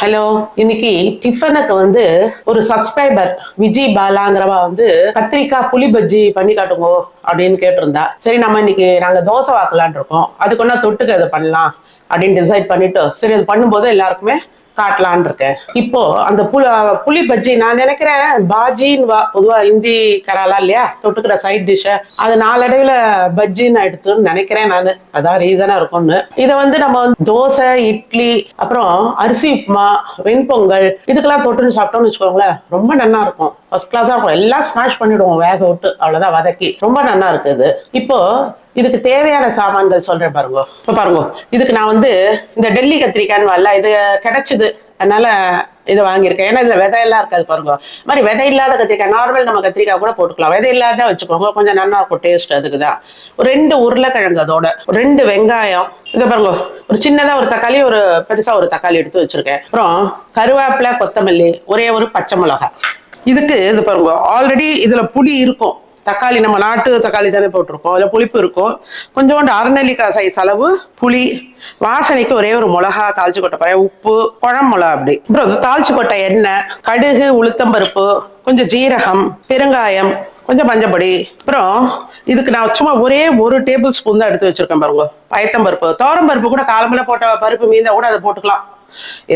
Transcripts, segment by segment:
Hello இன்னைக்கு டிஃபனுக்கு வந்து ஒரு சப்ஸ்கிரைபர் விஜய் பாலாங்கிறவா வந்து கத்திரிக்காய் புளி பஜ்ஜி பண்ணி காட்டுங்க அப்படின்னு கேட்டிருந்தா. சரி நம்ம இன்னைக்கு நாங்கள் தோசை வாக்கலான் இருக்கோம். அதுக்கு ஒன்றா தொட்டுக்கு அதை பண்ணலாம் அப்படின்னு டிசைட் பண்ணிட்டு சரி அது பண்ணும்போது எல்லாருக்குமே காட்டலான் இருக்கேன் இப்போ அந்த புல புளி பஜ்ஜி நான் நினைக்கிறேன் பாஜின்னு வா பொதுவா ஹிந்தி கராலா இல்லையா? தொட்டுக்கிற சைட் டிஷ்ஷை அது நாளடைவில் பஜ்ஜின்னு எடுத்துன்னு நினைக்கிறேன் நான். அதான் ரீசனா இருக்கும்னு. இதை வந்து நம்ம வந்து தோசை இட்லி அப்புறம் அரிசி உப்புமா வெண்பொங்கல் இதுக்கெல்லாம் தொட்டுன்னு சாப்பிட்டோம்னு வச்சுக்கோங்களேன் ரொம்ப நல்லா இருக்கும். ஃபர்ஸ்ட் கிளாஸாக இருக்கும் எல்லாம் ஸ்மாஷ் பண்ணிவிடுவோம் வேக விட்டு. அவ்வளோதான் வதக்கி. ரொம்ப நல்லா இருக்குது இப்போ இதுக்கு தேவையான சாமான்கள் சொல்றேன் பாருங்க. இப்போ பாருங்க. இதுக்கு நான் வந்து இந்த டெல்லி கத்திரிக்காய்னு வரல. இது கிடச்சிது. அதனால இதை வாங்கியிருக்கேன். ஏன்னா இதில் விதையெல்லாம் இருக்காது பாருங்க. மாதிரி விதை இல்லாத கத்திரிக்காய் நார்மல் நம்ம கத்திரிக்காய் கூட போட்டுக்கலாம். விதை இல்லாத வச்சுக்கோங்க. கொஞ்சம் நல்லா இருக்கும் டேஸ்ட் அதுக்கு தான். ஒரு ரெண்டு உருளைக்கிழங்கு அதோட. ரெண்டு வெங்காயம். இதை பாருங்க. ஒரு சின்னதாக ஒரு தக்காளி ஒரு பெருசாக ஒரு தக்காளி எடுத்து வச்சிருக்கேன். அப்புறம் கருவேப்பிலை கொத்தமல்லி ஒரே ஒரு பச்சை மிளகாய். இதுக்கு இது பாருங்க ஆல்ரெடி இதுல புளி இருக்கும். தக்காளி நம்ம நாட்டு தக்காளி தானே போட்டிருக்கோம். அதில் புளிப்பு இருக்கும். கொஞ்சோண்டு அரைநெல்லிக்காய் சைஸ் அளவு புளி. வாசனைக்கு ஒரே ஒரு மிளகா தாளிச்சு கொட்டை பாரு உப்பு குழம்பு மிளகா அப்படி. அப்புறம் அது தாளிச்சு கொட்டை எண்ணெய் கடுகு உளுத்தம்பருப்பு கொஞ்சம் ஜீரகம் பெருங்காயம் கொஞ்சம் மஞ்சப்பொடி. அப்புறம் இதுக்கு நான் சும்மா ஒரே ஒரு டேபிள் ஸ்பூன் தான் எடுத்து வச்சிருக்கேன் பாருங்க. பயத்தம்பருப்பு தோரம்பருப்பு கூட காலம்பெல்லாம் போட்ட பருப்பு மீந்தா கூட அதை போட்டுக்கலாம்.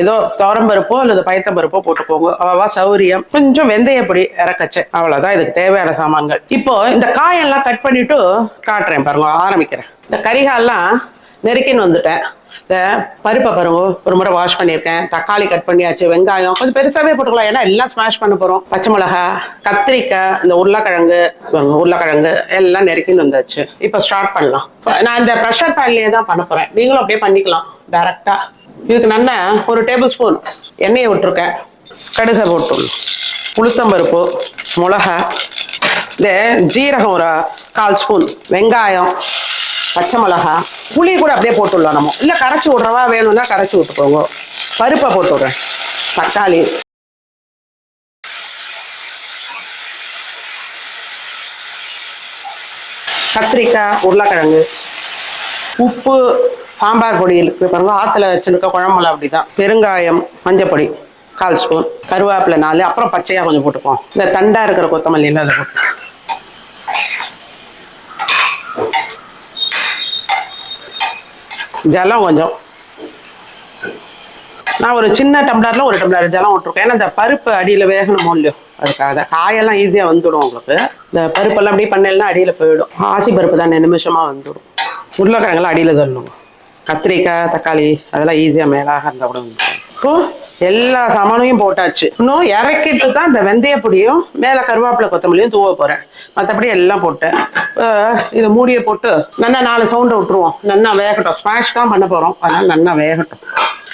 ஏதோ பருப்போ அல்லது பயத்தம்பருப்போ போட்டுக்கோங்க. அவ்வளவா சௌரியம். கொஞ்சம் வெந்தயப்பொடி இறக்கச்சு. அவ்வளோதான் இதுக்கு தேவையான சாமான்கள். இப்போ இந்த காயெல்லாம் கட் பண்ணிட்டு காட்டுறேன் பாருங்க ஆரம்பிக்கிறேன். இந்த கரிகால்லாம் நெருக்கின்னு வந்துட்டேன். இந்த பருப்பை பாருங்க ஒரு முறை வாஷ் பண்ணியிருக்கேன். தக்காளி கட் பண்ணியாச்சு வெங்காயம் கொஞ்சம் பெருசாகவே போட்டுக்கலாம். ஏன்னா எல்லாம் ஸ்மாஷ் பண்ண போகிறோம் பச்சை மிளகா கத்திரிக்காய் இந்த உருளைக்கிழங்கு உருளைக்கிழங்கு எல்லாம் நெருக்கின்னு வந்தாச்சு. இப்போ ஸ்டார்ட் பண்ணலாம். நான் இந்த ப்ரெஷர் பேன்லேயே தான் பண்ண போறேன். நீங்களும் அப்படியே பண்ணிக்கலாம். டேரெக்டாக இதுக்கு நல்ல ஒரு டேபிள் ஸ்பூன் எண்ணெயை விட்டுருக்கேன். கடுகை போட்டு உளுத்தம்பருப்பு மிளகா இந்த ஜீரகம் ஒரு கால் ஸ்பூன் வெங்காயம் பச்சை மிளகா புளி கூட அப்படியே போட்டுடலாம் நம்ம. இல்லை கரைச்சி விட்றவா வேணும்னா கரைச்சி விட்டுக்கோங்க. பருப்பை போட்டு விட்றேன் தக்காளி. கத்திரிக்காய் உருளைக்கிழங்கு உப்பு சாம்பார் பொடியில் பாருங்க. ஆற்றுல வச்சுருக்க குழம்புல அப்படி தான் பெருங்காயம் மஞ்சப்பொடி கால் ஸ்பூன் கருவேப்பிலை நாலு அப்புறம் பச்சையாக கொஞ்சம் போட்டுப்போம் இந்த தண்டா இருக்கிற கொத்தமல்லி எல்லாம் அதை போட்டு. ஜலம் கொஞ்சம். நான் ஒரு சின்ன டம்ளரில் ஒரு டம்ளர் ஜலம் விட்டுருக்கேன். ஏன்னா இந்த பருப்பு அடியில் வேகணும் இல்லையோ அதுக்காக காயெல்லாம் ஈஸியாக வந்துடும் உங்களுக்கு. இந்த பருப்பெல்லாம் அப்படியே பண்ணலாம் அடியில் போயிடும். ஆசி பருப்பு தான் நிமிஷமாக வந்துடும். உருளைக்கிழங்கெல்லாம் அடியில் தள்ளணும் கத்திரிக்காய் தக்காளி அதெல்லாம் ஈஸியாக மேலாக இருந்தால் வந்துடும் இப்போ எல்லா சாமானையும் போட்டாச்சு. இன்னும் இறக்கிட்டு தான் இந்த வெந்தய பொடியும் மேலே கருவேப்பிலை கொத்தமல்லியும் தூவ போகிறேன் மற்றபடி எல்லாம் போட்டேன். இதை மூடியை போட்டு நல்லா நாலு சவுண்டை விட்டுருவோம். நல்லா வேகட்டும். ஸ்மாஷ் தான் பண்ண போகிறோம் அதனால் நல்லா வேகட்டும்.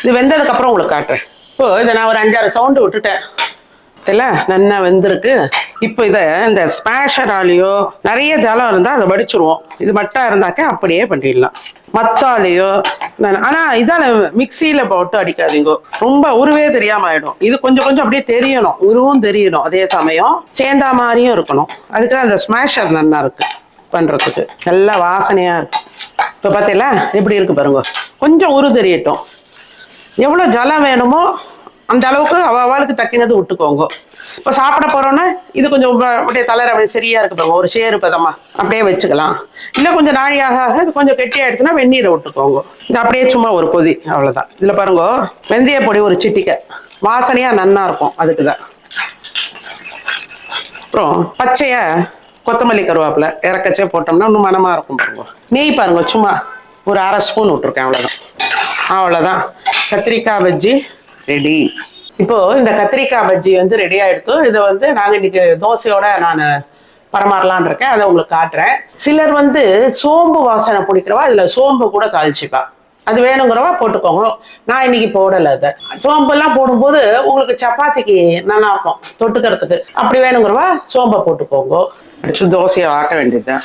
இது வெந்ததுக்கப்புறம் உங்களுக்கு காட்டுறேன். இப்போ இதை நான் ஒரு அஞ்சாறு சவுண்டு விட்டுட்டேன். இல்லை நல்லா வெந்திருக்கு. இப்போ இதை இந்த ஸ்பேஷராலேயோ நிறைய ஜலம் இருந்தால் அதை வடிச்சிருவோம். இது மட்டும் இருந்தாக்க அப்படியே பண்ணிடலாம். மத்தாலேயோ ஆனால் இதால் மிக்சியில் போட்டு அடிக்காதீங்க. ரொம்ப உருவே தெரியாம ஆயிடும். இது கொஞ்சம் கொஞ்சம் அப்படியே தெரியணும். உருவும் தெரியணும். அதே சமயம் சேர்ந்தா மாதிரியும் இருக்கணும். அதுக்கு தான் அந்த ஸ்மேஷர் நல்லா இருக்கு பண்ணுறதுக்கு நல்லா வாசனையாக இருக்கு. இப்போ பார்த்தீங்களா எப்படி இருக்கு பாருங்க. கொஞ்சம் உரு தெரியட்டும். எவ்வளோ ஜலம் வேணுமோ அந்த அளவுக்கு அவ அவளுக்கு தக்கினது விட்டுக்கோங்க. இப்போ சாப்பிட போறோன்னா இது கொஞ்சம் அப்படியே தளர அப்படியே சரியா இருக்கு ஒரு சேரு பதமா அப்படியே வச்சுக்கலாம். இல்லை கொஞ்சம் நாழியாக ஆக இது கொஞ்சம் கெட்டியா எடுத்துனா வெந்நீரை விட்டுக்கோங்க. இது அப்படியே சும்மா ஒரு கொதி அவ்வளோதான் இதில் பாருங்க வெந்தய பொடி ஒரு சிட்டிக்கை. வாசனையா நன்னா இருக்கும் அதுக்கு தான் அப்புறம் பச்சையா கொத்தமல்லி கருவேப்பிலை இறக்கச்சே போட்டோம்னா இன்னும் மனமா இருக்கும் பாருங்க. நெய் பாருங்க சும்மா ஒரு அரை ஸ்பூன் விட்டுருக்கேன் அவ்வளோதான் அவ்வளோதான் கத்திரிக்காய் வச்சு ரெடி இப்போ இந்த கத்திரிக்காய் பஜ்ஜி வந்து ரெடி ஆயிடுத்து. இதை வந்து நாங்கள் இன்னைக்கு தோசையோட நான் பரமாறலான் இருக்கேன். அதை உங்களுக்கு காட்டுறேன். சிலர் வந்து சோம்பு வாசனை பிடிக்கிறவா? அதில் சோம்பு கூட தாளிச்சுப்பா அது வேணுங்கிறவா போட்டுக்கோங்க. நான் இன்னைக்கு போடலை அதை. சோம்பெல்லாம் போடும்போது உங்களுக்கு சப்பாத்திக்கு நல்லா இருக்கும் தொட்டுக்கிறதுக்கு. அப்படி வேணுங்கிறவா? சோம்பை போட்டுக்கோங்க. அடுத்து தோசையை ஆக்க வேண்டியதுதான்.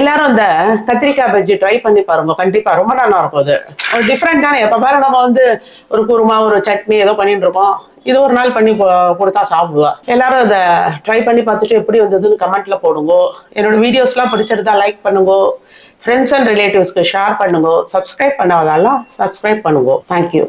எல்லாரும் இந்த கத்திரிக்காய் பஜ்ஜி ட்ரை பண்ணி பாருங்க. கண்டிப்பா ரொம்ப நல்லா இருக்கும் அது. ஒரு டிஃப்ரெண்ட் தானே. எப்ப பாரு நம்ம வந்து ஒரு குருமா ஒரு சட்னி ஏதோ பண்ணிட்டு இருக்கோம். இது ஒரு நாள் பண்ணி கொடுத்தா சாப்பிடுவா. எல்லாரும் இதை ட்ரை பண்ணி பார்த்துட்டு எப்படி வந்ததுன்னு கமெண்ட்ல போடுங்க. என்னோட வீடியோஸ்லாம் பிடிச்சிருந்தா லைக் பண்ணுங்க. ஃப்ரெண்ட்ஸ் அண்ட் ரிலேட்டிவ்ஸ்க்கு ஷேர் பண்ணுங்க. சப்ஸ்கிரைப் பண்ணாதெல்லாம் சப்ஸ்கிரைப் பண்ணுங்க. Thank you